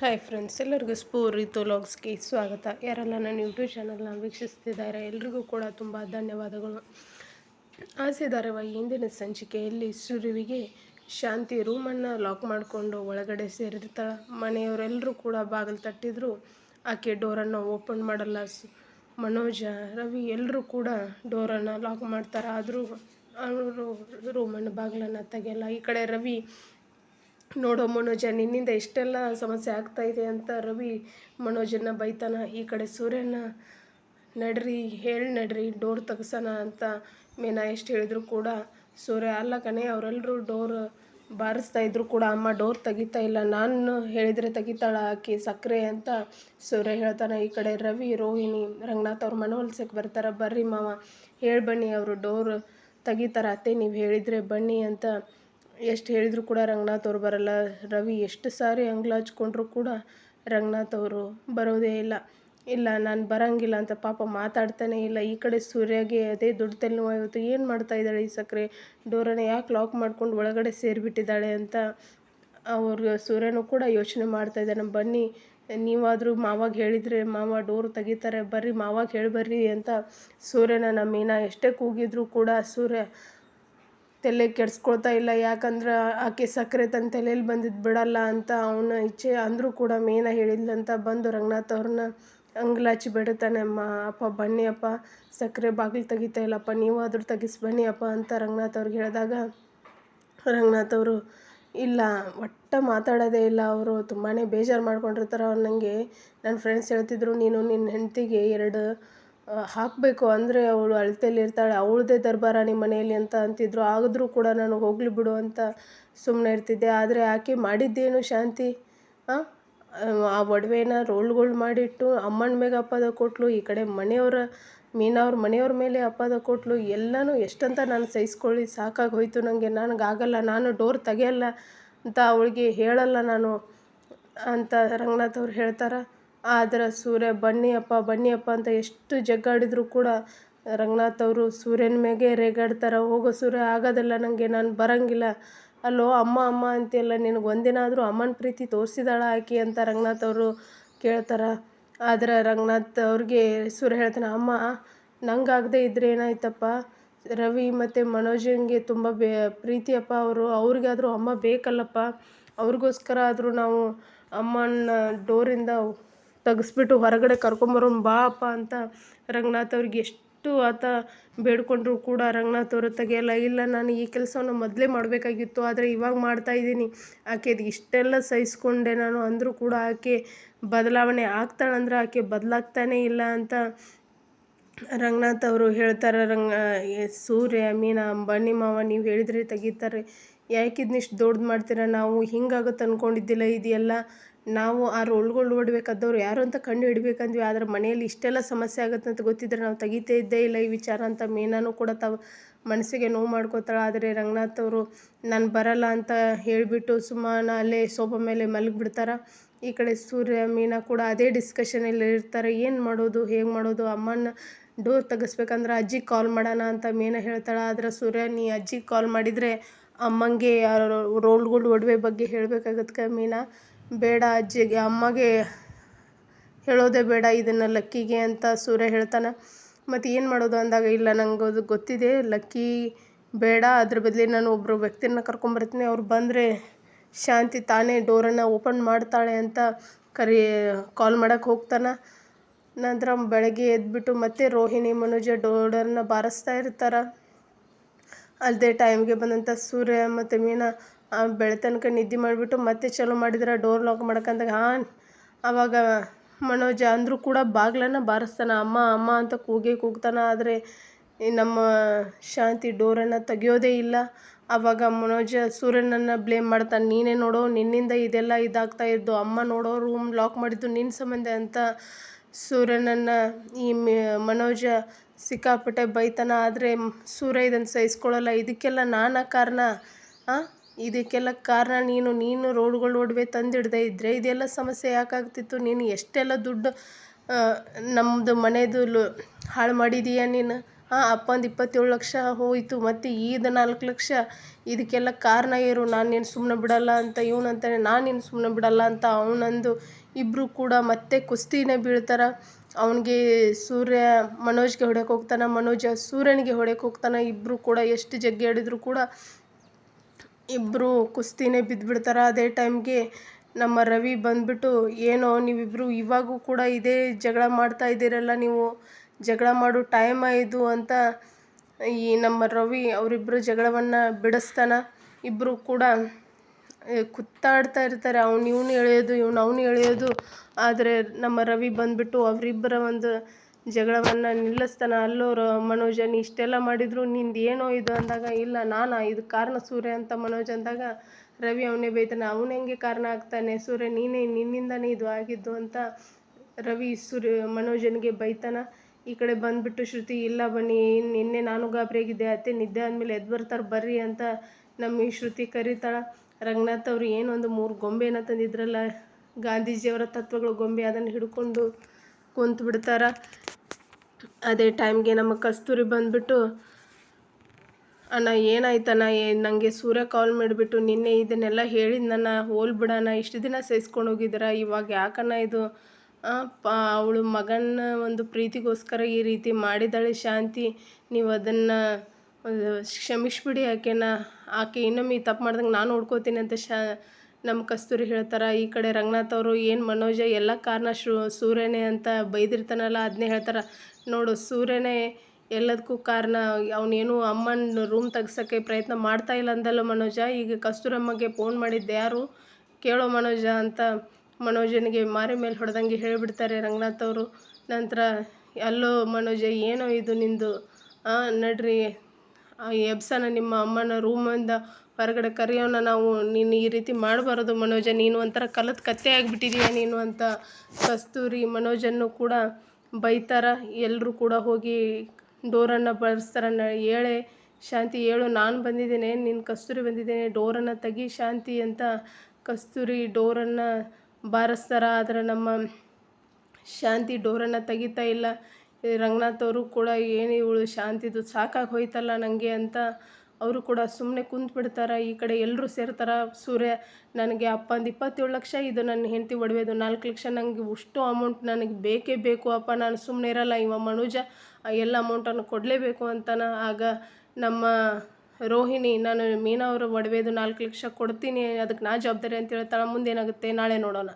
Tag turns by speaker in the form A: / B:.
A: Hi friends ಎಲ್ಲರಿಗೂ ಸ್ಫೂರಿತು ಲಾಗ್ಸ್ಗೆ ಸ್ವಾಗತ. ಯಾರೆಲ್ಲ ನನ್ನ ಯೂಟ್ಯೂಬ್ ಚಾನಲ್ನ ವೀಕ್ಷಿಸ್ತಿದ್ದಾರೆ, ಎಲ್ರಿಗೂ ಕೂಡ ತುಂಬ ಧನ್ಯವಾದಗಳು. ಆಸೆ ಇಂದಿನ ಸಂಚಿಕೆಯಲ್ಲಿ ಸುರುವಿಗೆ ಶಾಂತಿ ರೂಮನ್ನು ಲಾಕ್ ಮಾಡಿಕೊಂಡು ಒಳಗಡೆ ಸೇರಿರ್ತಾಳೆ. ಮನೆಯವರೆಲ್ಲರೂ ಕೂಡ ಬಾಗಿಲು ತಟ್ಟಿದ್ರು. ಆಕೆ ಡೋರನ್ನು ಓಪನ್ ಮಾಡಲ್ಲ. ಮನೋಜ, ರವಿ ಎಲ್ಲರೂ ಕೂಡ ಡೋರನ್ನು ಲಾಕ್ ಮಾಡ್ತಾರೆ. ಆದರೂ ಅವರು ರೂಮನ್ನು ಬಾಗಿಲನ್ನು ತೆಗೆಯಲ್ಲ. ಈ ಕಡೆ ರವಿ ನೋಡೋ ಮನೋಜ, ನಿನ್ನಿಂದ ಇಷ್ಟೆಲ್ಲ ಸಮಸ್ಯೆ ಆಗ್ತಾ ಇದೆ ಅಂತ ರವಿ ಮನೋಜನ್ನ ಬೈತಾನ, ಈ ಕಡೆ ಸೂರ್ಯನ ನಡ್ರಿ, ಹೇಳಿ ನಡ್ರಿ, ಡೋರ್ ತೆಗ್ಸೋಣ ಅಂತ ಮೀನಾ ಎಷ್ಟು ಹೇಳಿದ್ರು ಕೂಡ ಸೂರ್ಯ, ಅಲ್ಲ ಕಣೆ ಅವರೆಲ್ಲರೂ ಡೋರ್ ಬಾರಿಸ್ತಾ ಇದ್ರು ಕೂಡ ಅಮ್ಮ ಡೋರ್ ತೆಗಿತಾ ಇಲ್ಲ, ನಾನು ಹೇಳಿದರೆ ತೆಗಿತಾಳ ಆಕಿ ಸಕ್ಕರೆ ಅಂತ ಸೂರ್ಯ ಹೇಳ್ತಾನೆ, ಈ ಕಡೆ ರವಿ, ರೋಹಿಣಿ, ರಂಗನಾಥ್ ಅವ್ರ ಮನವೊಲ್ಸಕ್ಕೆ ಬರ್ತಾರೆ, ಬರ್ರಿ ಮಾವ, ಹೇಳಿ ಬನ್ನಿ, ಅವರು ಡೋರ್ ತೆಗಿತಾರೆ, ಅತ್ತೆ ನೀವು ಹೇಳಿದರೆ ಬನ್ನಿ ಅಂತ ಎಷ್ಟು ಹೇಳಿದರೂ ಕೂಡ ರಂಗನಾಥ್ ಅವ್ರು ಬರಲ್ಲ. ರವಿ ಎಷ್ಟು ಸಾರಿ ಅಂಗ್ಲ ಹಚ್ಕೊಂಡ್ರು ಕೂಡ ರಂಗನಾಥ್ ಅವರು ಬರೋದೇ ಇಲ್ಲ. ಇಲ್ಲ, ನಾನು ಬರಂಗಿಲ್ಲ ಅಂತ ಪಾಪ ಮಾತಾಡ್ತಾನೇ ಇಲ್ಲ. ಈ ಕಡೆ ಸೂರ್ಯಗೆ ಅದೇ ದೊಡ್ಡ ತಲೆನೋವು ಏನು ಮಾಡ್ತಾ ಇದ್ದಾಳೆ ಈ ಸಕ್ಕರೆ ಡೋರನ್ನು ಯಾಕೆ ಲಾಕ್ ಮಾಡ್ಕೊಂಡು ಒಳಗಡೆ ಸೇರಿಬಿಟ್ಟಿದ್ದಾಳೆ ಅಂತ ಅವರು ಸೂರ್ಯನೂ ಕೂಡ ಯೋಚನೆ ಮಾಡ್ತಾ ಇದ್ದಾನೆ. ಬನ್ನಿ, ನೀವಾದರೂ ಮಾವಾಗ ಹೇಳಿದರೆ ಮಾವ ಡೋರ್ ತೆಗಿತಾರೆ. ಬರ್ರಿ ಮಾವಾಗ ಹೇಳಿ ಬರ್ರಿ ಅಂತ ಸೂರ್ಯನ ನಮ್ಮ ಮೀನಾ ಎಷ್ಟೇ ಕೂಗಿದ್ರೂ ಕೂಡ ಸೂರ್ಯ ತಲೆ ಕೆಡಿಸ್ಕೊಳ್ತಾ ಇಲ್ಲ. ಯಾಕಂದ್ರೆ ಆಕೆ ಸಕ್ಕರೆ ತನ್ನ ತಲೆಯಲ್ಲಿ ಬಂದಿದ್ದು ಬಿಡಲ್ಲ ಅಂತ ಅವನ ಇಚ್ಛೆ ಅಂದರೂ ಕೂಡ ಮೇನ ಹೇಳಿದ್ಲಂತ ಬಂದು ರಂಗನಾಥ್ ಅವ್ರನ್ನ ಅಂಗ್ಲಾಚಿ ಬಿಡುತ್ತಾನೆ. ಅಮ್ಮ, ಅಪ್ಪ, ಬನ್ನಿ ಅಪ್ಪ. ಸಕ್ಕರೆ ಬಾಗಿಲು ತೆಗಿತಾ ಇಲ್ಲಪ್ಪ. ನೀವು ಆದರೂ ತೆಗಿಸಿ, ಬನ್ನಿ ಅಪ್ಪ ಅಂತ ರಂಗನಾಥ್ ಅವ್ರಿಗೆ ಹೇಳಿದಾಗ ರಂಗನಾಥ್ ಅವರು, ಇಲ್ಲ, ಒಟ್ಟು ಮಾತಾಡೋದೇ ಇಲ್ಲ. ಅವರು ತುಂಬಾ ಬೇಜಾರು ಮಾಡ್ಕೊಂಡಿರ್ತಾರೆ. ಅವ್ರು ನನಗೆ ನನ್ನ ಫ್ರೆಂಡ್ಸ್ ಹೇಳ್ತಿದ್ರು, ನೀನು ನಿನ್ನ ಹೆಂಡತಿಗೆ ಎರಡು ಹಾಕಬೇಕು ಅಂದರೆ ಅವಳು ಅಳತೆಯಲ್ಲಿ ಇರ್ತಾಳೆ, ಅವಳದೇ ದರ್ಬಾರ ನಿಮ್ಮ ಮನೆಯಲ್ಲಿ ಅಂತ ಅಂತಿದ್ರು. ಆದರೂ ಕೂಡ ನಾನು ಹೋಗಲಿ ಬಿಡು ಅಂತ ಸುಮ್ಮನೆ ಇರ್ತಿದ್ದೆ. ಆದರೆ ಆಕೆ ಮಾಡಿದ್ದೇನು ಶಾಂತಿ? ಆ ಒಡವೆನ ರೋಲ್ಗಳು ಮಾಡಿಟ್ಟು ಅಮ್ಮನ ಮೇಲೆ ಅಪ್ಪದ ಕೊಟ್ಲು, ಈ ಕಡೆ ಮನೆಯವರ, ಮೀನವ್ರ ಮನೆಯವ್ರ ಮೇಲೆ ಅಪ್ಪದ ಕೊಟ್ಲು. ಎಲ್ಲನೂ ಎಷ್ಟಂತ ನಾನು ಸಹಿಸ್ಕೊಳ್ಳಿ, ಸಾಕಾಗಿ ಹೋಯಿತು ನನಗೆ ನನಗಾಗಲ್ಲ, ನಾನು ಡೋರ್ ತೆಗೆಯಲ್ಲ ಅಂತ ಅವಳಿಗೆ ಹೇಳಲ್ಲ ನಾನು ಅಂತ ರಂಗನಾಥ್ ಅವ್ರು ಹೇಳ್ತಾರೆ. ಆದ್ರೆ ಸೂರ್ಯ ಬನ್ನಿ ಅಪ್ಪ ಬನ್ನಿ ಅಪ್ಪ ಅಂತ ಎಷ್ಟು ಜಗ್ಗಾಡಿದ್ರು ಕೂಡ ರಂಗನಾಥ್ ಅವರು ಸೂರ್ಯನ ಮೇಗೆ ರೇಗಾಡ್ತಾರೆ. ಹೋಗೋ ಸೂರ್ಯ, ಆಗೋದಿಲ್ಲ ನನಗೆ ನಾನು ಬರೋಂಗಿಲ್ಲ. ಅಲ್ಲೋ, ಅಮ್ಮ ಅಮ್ಮ ಅಂತೆಲ್ಲ ನಿನಗೆ ಒಂದಿನ ಆದರೂ ಅಮ್ಮನ ಪ್ರೀತಿ ತೋರಿಸಿದಾಳ ಆಕೆ ಅಂತ ರಂಗನಾಥ್ ಅವರು ಕೇಳ್ತಾರೆ. ಆದ್ರೆ ರಂಗನಾಥ್ ಅವ್ರಿಗೆ ಸೂರ್ಯ ಹೇಳ್ತಾನೆ, ಅಮ್ಮ ನಂಗಾಗದೇ ಇದ್ರೆ ಏನಾಯ್ತಪ್ಪ? ರವಿ ಮತ್ತು ಮನೋಜಂಗೆ ತುಂಬ ಬೇ, ಪ್ರೀತಿಯಪ್ಪ ಅವರು. ಅವ್ರಿಗಾದರೂ ಅಮ್ಮ ಬೇಕಲ್ಲಪ್ಪ? ಅವ್ರಿಗೋಸ್ಕರ ಆದರೂ ನಾವು ಅಮ್ಮನ ಡೋರಿಂದ ತೆಗೆಸ್ಬಿಟ್ಟು ಹೊರಗಡೆ ಕರ್ಕೊಂಬರೋ ಬಾ ಅಪ್ಪ ಅಂತ ರಂಗನಾಥ್ ಅವ್ರಿಗೆ ಎಷ್ಟು ಆತ ಬೇಡ್ಕೊಂಡ್ರು ಕೂಡ ರಂಗನಾಥ್ ಅವರು ತೆಗೆಯಲ್ಲ ಇಲ್ಲ, ನಾನು ಈ ಕೆಲಸವನ್ನು ಮೊದಲೇ ಮಾಡಬೇಕಾಗಿತ್ತು, ಆದರೆ ಇವಾಗ ಮಾಡ್ತಾ ಇದ್ದೀನಿ. ಆಕೆದು ಇಷ್ಟೆಲ್ಲ ಸಹಿಸ್ಕೊಂಡೆ ನಾನು, ಅಂದರೂ ಕೂಡ ಆಕೆ ಬದಲಾವಣೆ ಆಗ್ತಾಳಂದ್ರೆ ಆಕೆ ಬದಲಾಗ್ತಾನೇ ಇಲ್ಲ ಅಂತ ರಂಗನಾಥ್ ಅವರು ಹೇಳ್ತಾರೆ. ರಂಗ ಸೂರ್ಯ, ಮೀನಾ, ಬನ್ನಿ ಮಾವ, ನೀವು ಹೇಳಿದ್ರೆ ತೆಗಿತಾರೆ. ಯಾಕಿದ್ನಿಷ್ಟು ದೊಡ್ಡದು ಮಾಡ್ತೀರ? ನಾವು ಹಿಂಗಾಗುತ್ತೆ ಅಂದ್ಕೊಂಡಿದ್ದಿಲ್ಲ ಇದೆಲ್ಲ ನಾವು ಆ ರೋಲ್ಗಳು ನೋಡ್ಬೇಕಾದವ್ರು ಯಾರು ಅಂತ ಕಂಡು ಹಿಡ್ಬೇಕಂದ್ವಿ, ಆದ್ರೆ ಮನೆಯಲ್ಲಿ ಇಷ್ಟೆಲ್ಲ ಸಮಸ್ಯೆ ಆಗುತ್ತೆ ಅಂತ ಗೊತ್ತಿದ್ರೆ ನಾವು ತೆಗಿತಾ ಇದ್ದೇ ಇಲ್ಲ ಈ ವಿಚಾರ ಅಂತ ಮೀನಾನು ಕೂಡ ತಾವು ಮನಸ್ಸಿಗೆ ನೋವು ಮಾಡ್ಕೋತಾಳೆ. ಆದರೆ ರಂಗನಾಥ್ ಅವರು, ನಾನು ಬರಲ್ಲ ಅಂತ ಹೇಳಿಬಿಟ್ಟು ಸುಮ್ಮನೆ ಅಲ್ಲೇ ಸೋಫಾ ಮೇಲೆ ಮಲಗಿಬಿಡ್ತಾರೆ. ಈ ಕಡೆ ಸೂರ್ಯ, ಮೀನಾ ಕೂಡ ಅದೇ ಡಿಸ್ಕಷನಲ್ಲಿ ಇರ್ತಾರೆ, ಏನು ಮಾಡೋದು, ಹೇಗೆ ಮಾಡೋದು ಅಮ್ಮನ ಡೋರ್ ತೆಗಿಸ್ಬೇಕಂದ್ರೆ ಅಜ್ಜಿಗೆ ಕಾಲ್ ಮಾಡೋಣ ಅಂತ ಮೀನಾ ಹೇಳ್ತಾಳೆ. ಆದ್ರೆ ಸೂರ್ಯ, ನೀ ಅಜ್ಜಿಗೆ ಕಾಲ್ ಮಾಡಿದರೆ ಅಮ್ಮಂಗೆ ರೋಲ್ಗಳು ಒಡವೆ ಬಗ್ಗೆ ಹೇಳಬೇಕಾಗತ್ತೆ ಮೀನಾ? ಬೇಡ ಅಜ್ಜಿಗೆ, ಅಮ್ಮಗೆ ಹೇಳೋದೇ ಬೇಡ ಇದನ್ನು ಲಕ್ಕಿಗೆ ಅಂತ ಸೂರ್ಯ ಹೇಳ್ತಾನೆ. ಮತ್ತು ಏನು ಮಾಡೋದು ಅಂದಾಗ, ಇಲ್ಲ, ನಂಗೆ ಅದು ಗೊತ್ತಿದೆ, ಲಕ್ಕಿ ಬೇಡ, ಅದ್ರ ಬದಲಿ ನಾನು ಒಬ್ಬರು ವ್ಯಕ್ತಿನ ಕರ್ಕೊಂಬರ್ತೀನಿ. ಅವ್ರು ಬಂದರೆ ಶಾಂತಿ ತಾನೇ ಡೋರನ್ನು ಓಪನ್ ಮಾಡ್ತಾಳೆ ಅಂತ ಕರಿ, ಕಾಲ್ ಮಾಡೋಕ್ಕೆ ಹೋಗ್ತಾನೆ. ನಂತರ ಬೆಳಗ್ಗೆ ಎದ್ಬಿಟ್ಟು ಮತ್ತೆ ರೋಹಿಣಿ, ಮನೋಜ ಡೋರನ್ನು ಬಾರಿಸ್ತಾ ಇರ್ತಾರೆ. ಅಲ್ಲದೆ ಟೈಮ್ಗೆ ಬಂದಂಥ ಸೂರ್ಯ ಮತ್ತು ಮೀನಾ ಬೆಳೆ ತನಕ ನಿದ್ದೆ ಮಾಡಿಬಿಟ್ಟು ಮತ್ತೆ ಚಾಲೂ ಮಾಡಿದ್ರೆ ಡೋರ್ ಲಾಕ್ ಮಾಡಕ್ಕಂದಾಗ ಹಾಂ ಆವಾಗ ಮನೋಜ ಅಂದರೂ ಕೂಡ ಬಾಗ್ಲನ್ನು ಬಾರಿಸ್ತಾನೆ. ಅಮ್ಮ ಅಮ್ಮ ಅಂತ ಕೂಗೇ ಕೂಗ್ತಾನೆ. ಆದರೆ ನಮ್ಮ ಶಾಂತಿ ಡೋರನ್ನು ತೆಗೆಯೋದೇ ಇಲ್ಲ. ಆವಾಗ ಮನೋಜ ಸೂರ್ಯನನ್ನು ಬ್ಲೇಮ್ ಮಾಡ್ತಾನೆ. ನೀನೇ ನೋಡೋ, ನಿನ್ನಿಂದ ಇದೆಲ್ಲ ಇದಾಗ್ತಾ ಇದ್ದು. ಅಮ್ಮ ನೋಡೋ ರೂಮ್ ಲಾಕ್ ಮಾಡಿದ್ದು ನಿನ್ನ ಸಂಬಂಧ ಅಂತ ಸೂರ್ಯನನ್ನು ಈ ಮನೋಜ ಸಿಕ್ಕಾಪಟ್ಟೆ ಬೈತಾನ. ಆದರೆ ಸೂರ್ಯ ಇದನ್ನು ಸಹಿಸ್ಕೊಳ್ಳಲ್ಲ. ಇದಕ್ಕೆಲ್ಲ ನಾನಾ ಕಾರಣ ಇದಕ್ಕೆಲ್ಲ ಕಾರಣ ನೀನು ನೀನು ರೋಡ್ಗಳು ಒಡವೆ ತಂದಿಡದೇ ಇದ್ದರೆ ಇದೆಲ್ಲ ಸಮಸ್ಯೆ ಯಾಕಾಗ್ತಿತ್ತು? ನೀನು ಎಷ್ಟೆಲ್ಲ ದುಡ್ಡು ನಮ್ಮದು ಮನೆದು ಹಾಳು ಮಾಡಿದೀಯ ನೀನು? ಹಾಂ ಅಪ್ಪಂದು ಇಪ್ಪತ್ತೇಳು ಲಕ್ಷ ಹೋಯಿತು, ಮತ್ತು ಈದ ನಾಲ್ಕು ಲಕ್ಷ. ಇದಕ್ಕೆಲ್ಲ ಕಾರಣ ಇರು ನಾನು ನೀನು ಸುಮ್ಮನೆ ಬಿಡಲ್ಲ ಅಂತ ಇವನು ಅಂತಾನೆ? ನಾನು ನೀನು ಸುಮ್ಮನೆ ಬಿಡಲ್ಲ ಅಂತ ಅವನಂದು ಇಬ್ಬರು ಕೂಡ ಮತ್ತೆ ಕುಸ್ತಿನೇ ಬೀಳ್ತಾರೆ. ಅವನಿಗೆ ಸೂರ್ಯ ಮನೋಜ್ಗೆ ಹೊಡೆಯೋಕೆ ಹೋಗ್ತಾನೆ, ಮನೋಜ ಸೂರ್ಯನಿಗೆ ಹೊಡೆಯೋಕೆ ಹೋಗ್ತಾನೆ. ಇಬ್ಬರು ಕೂಡ ಎಷ್ಟು ಜಗ್ಗಿ ಆಡಿದ್ರು ಕೂಡ ಇಬ್ಬರು ಕುಸ್ತಿನೇ ಬಿದ್ದುಬಿಡ್ತಾರೆ ಅದೇ ಟೈಮ್ಗೆ ನಮ್ಮ ರವಿ ಬಂದುಬಿಟ್ಟು, ಏನೋ ನೀವಿಬ್ಬರು ಇವಾಗೂ ಕೂಡ ಇದೇ ಜಗಳ ಮಾಡ್ತಾ ಇದ್ದೀರಲ್ಲ ನೀವು? ಜಗಳ ಮಾಡೋ ಟೈಮ್ ಇದು ಅಂತ ಈ ನಮ್ಮ ರವಿ ಅವರಿಬ್ಬರು ಜಗಳವನ್ನು ಬಿಡಿಸ್ತಾನೆ. ಇಬ್ಬರು ಕೂಡ ಕುತ್ತಾಡ್ತಾ ಇರ್ತಾರೆ. ಅವ್ನು, ಇವನು ಎಳೆಯೋದು, ಇವ್ನು, ಅವನು ಎಳೆಯೋದು. ಆದರೆ ನಮ್ಮ ರವಿ ಬಂದುಬಿಟ್ಟು ಅವರಿಬ್ಬರ ಒಂದು ಜಗಳವನ್ನು ನಿಲ್ಲಿಸ್ತಾನೆ. ಅಲ್ಲೋರು ಮನೋಜ ನೀ ಇಷ್ಟೆಲ್ಲ ಮಾಡಿದ್ರು, ನಿಂದು ಏನೋ ಇದು ಅಂದಾಗ, ಇಲ್ಲ, ನಾನಾ, ಇದು ಕಾರಣ ಸೂರ್ಯ ಅಂತ ಮನೋಜ್ ಅಂದಾಗ, ರವಿ ಅವನೇ ಬೈತಾನೆ, ಅವನು ಹೆಂಗೆ ಕಾರಣ ಆಗ್ತಾನೆ? ಸೂರ್ಯ, ನೀನೇ ನಿನ್ನಿಂದನೇ ಇದು ಆಗಿದ್ದು ಅಂತ ರವಿ ಸೂರ್ಯ, ಮನೋಜನಿಗೆ ಬೈತಾನ. ಈ ಕಡೆ ಬಂದುಬಿಟ್ಟು, ಶ್ರುತಿ, ಇಲ್ಲ ಬನ್ನಿ, ನಿನ್ನೆ ನಾನು ಗಾಬರಿಯಾಗಿದ್ದೆ, ಅತ್ತೆ ನಿದ್ದೆ ಆದಮೇಲೆ ಎದ್ದು ಬರ್ತಾರೆ, ಬರ್ರಿ ಅಂತ ನಮ್ಮ ಈ ಶ್ರುತಿ ಕರೀತಾಳೆ. ರಂಗನಾಥ್ ಅವರು ಏನೊಂದು ಮೂರು ಗೊಂಬೆನ ತಂದಿದ್ರಲ್ಲ, ಗಾಂಧೀಜಿಯವರ ತತ್ವಗಳು ಗೊಂಬೆ ಅದನ್ನು ಹಿಡ್ಕೊಂಡು ಕುಂತು ಬಿಡ್ತಾರ ಅದೇ ಟೈಮ್ಗೆ ನಮ್ಮ ಕಸ್ತೂರಿ ಬಂದ್ಬಿಟ್ಟು, ಅಣ್ಣ, ಏನಾಯ್ತಣ್ಣ? ಏ ನನಗೆ ಸೂರ್ಯ ಕಾಲ್ ಮಾಡಿಬಿಟ್ಟು ನಿನ್ನೆ ಇದನ್ನೆಲ್ಲ ಹೇಳಿದ್ನಣ್ಣ ಹೋಲ್ ಬಿಡಣ್ಣ ಇಷ್ಟು ದಿನ ಸೇರಿಸ್ಕೊಂಡು ಹೋಗಿದ್ದೀರ, ಇವಾಗ ಯಾಕಣ್ಣ ಇದು? ಅವಳು ಮಗನ ಒಂದು ಪ್ರೀತಿಗೋಸ್ಕರ ಈ ರೀತಿ ಮಾಡಿದ್ದಾಳೆ ಶಾಂತಿ, ನೀವು ಅದನ್ನು ಕ್ಷಮಿಸ್ಬಿಡಿ ಆಕೆನ. ಆಕೆ ಇನ್ನೊಮ್ಮೆ ತಪ್ಪು ಮಾಡ್ದಂಗೆ ನಾನು ನೋಡ್ಕೋತೀನಿ ಅಂತ ಶಾ ನಮ್ಮ ಕಸ್ತೂರಿ ಹೇಳ್ತಾರೆ, ಈ ಕಡೆ ರಂಗನಾಥ್ ಅವರು ಏನು ಮನೋಜ, ಎಲ್ಲ ಕಾರಣ ಶೂ, ಸೂರ್ಯನೇ ಅಂತ ಬೈದಿರ್ತಾನಲ್ಲ ಅದನ್ನೇ ಹೇಳ್ತಾರೆ. ನೋಡು, ಸೂರ್ಯನೇ ಎಲ್ಲದಕ್ಕೂ ಕಾರಣ, ಅವನೇನು ಅಮ್ಮನ ರೂಮ್ ತೆಗ್ಸೋಕ್ಕೆ ಪ್ರಯತ್ನ ಮಾಡ್ತಾ ಇಲ್ಲ ಅಂದಲ್ಲ ಮನೋಜ. ಈಗ ಕಸ್ತೂರಮ್ಮಗೆ ಫೋನ್ ಮಾಡಿದ್ದೆ, ಯಾರು? ಕೇಳೋ ಮನೋಜ ಅಂತ. ಮನೋಜನಿಗೆ ಮಾರಿ ಮೇಲೆ ಹೊಡೆದಂಗೆ ಹೇಳಿಬಿಡ್ತಾರೆ ರಂಗನಾಥ್ ಅವರು. ನಂತರ, ಅಲ್ಲೋ ಮನೋಜ, ಏನೋ ಇದು ನಿಂದು? ನಡ್ರಿ ಎಬ್ಸನ ನಿಮ್ಮ ಅಮ್ಮನ ರೂಮಿಂದ ಹೊರಗಡೆ ಕರೆಯೋಣ ನಾವು, ನೀನು ಈ ರೀತಿ ಮಾಡಬಾರದು ಮನೋಜ, ನೀನು ಒಂಥರ ಕಲದ ಕತ್ತೆ ಆಗಿಬಿಟ್ಟಿದೀಯ ನೀನು ಅಂತ ಕಸ್ತೂರಿ ಮನೋಜನ್ನು ಕೂಡ ಬೈತಾರ. ಎಲ್ಲರೂ ಕೂಡ ಹೋಗಿ ಡೋರನ್ನು ಬಳಸ್ತಾರ. ನ ಹೇಳೆ ಶಾಂತಿ ಹೇಳು ನಾನು ಬಂದಿದ್ದೇನೆ ನಿನ್ನ ಕಸ್ತೂರಿ ಬಂದಿದ್ದೇನೆ, ಡೋರನ್ನು ತೆಗಿ, ಶಾಂತಿ ಅಂತ ಕಸ್ತೂರಿ ಡೋರನ್ನು ಬಾರಿಸ್ತಾರ. ಆದರೆ ನಮ್ಮ ಶಾಂತಿ ಡೋರನ್ನು ತೆಗಿತಾ ಇಲ್ಲ. ರಂಗನಾಥ್ ಅವರು ಕೂಡ ಏನು ಇವಳು ಶಾಂತಿದು ಸಾಕಾಗಿ ಹೋಯ್ತಲ್ಲ ನನಗೆ ಅಂತ ಅವರು ಕೂಡ ಸುಮ್ಮನೆ ಕುಂತು ಬಿಡ್ತಾರೆ ಈ ಕಡೆ ಎಲ್ಲರೂ ಸೇರ್ತಾರೆ. ಸೂರ್ಯ, ನನಗೆ ಅಪ್ಪಂದು ಇಪ್ಪತ್ತೇಳು ಲಕ್ಷ, ಇದು ನನ್ನ ಹೆಂಡತಿ ಒಡವೆದು ನಾಲ್ಕು ಲಕ್ಷ ನನಗೆ ಅಷ್ಟು ಅಮೌಂಟ್ ನನಗೆ ಬೇಕೇ ಬೇಕು. ಅಪ್ಪ, ನಾನು ಸುಮ್ಮನೆ ಇರಲ್ಲ, ಇವ ಮನುಜ ಎಲ್ಲ ಅಮೌಂಟನ್ನು ಕೊಡಲೇಬೇಕು ಅಂತಾನ. ಆಗ ನಮ್ಮ ರೋಹಿಣಿ, ನಾನು ಮೀನಾ ಅವರ ಒಡವೆದು ನಾಲ್ಕು ಲಕ್ಷ ಕೊಡ್ತೀನಿ, ಅದಕ್ಕೆ ನಾ ಜವಾಬ್ದಾರಿ ಅಂತ ಹೇಳ್ತಾಳೆ, ಮುಂದೇನಾಗುತ್ತೆ, ನಾಳೆ ನೋಡೋಣ.